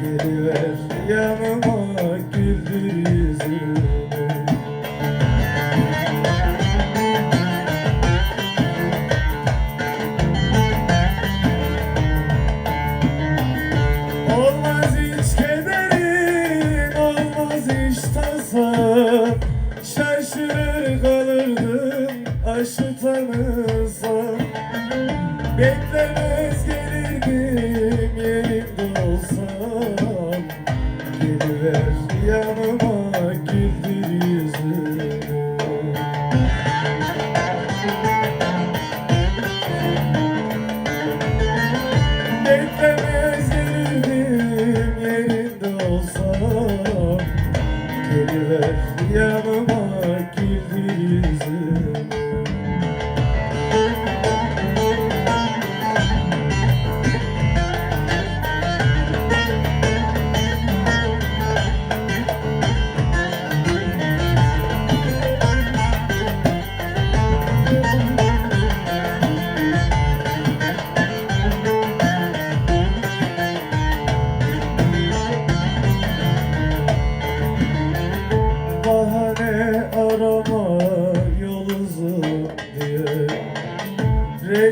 Geliver yanıma güldür yüzümü Olmaz hiç kederin, olmaz hiç tasan Şaşırır kalırdım aşı tanısam. Beklemez Geliver yanıma gelirdim yerinde olsam Geliver yanıma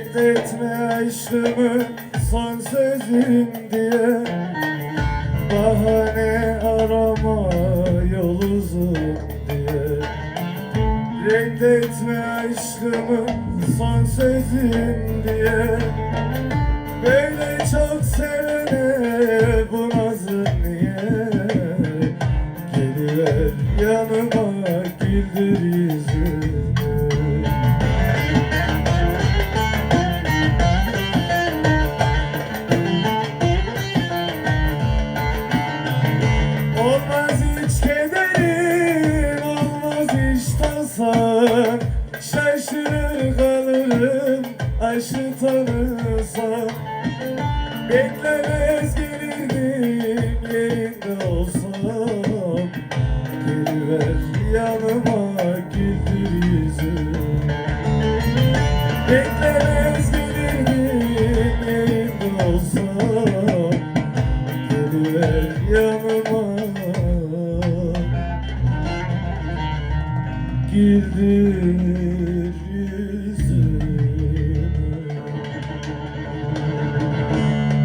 Reddetme aşkımı son sözüm diye. Bahane arama yol uzun diye. Reddetme aşkımı son sözüm diye. Böyle çok sevene bu nazın niye Geliver yanıma güldür yüzümü aşı tanısam Beklemez gelirdim yerinde olsam. Geliver yanıma güldür Beklemez gelirdim yerinde olsam. Geliver yanıma. Güldür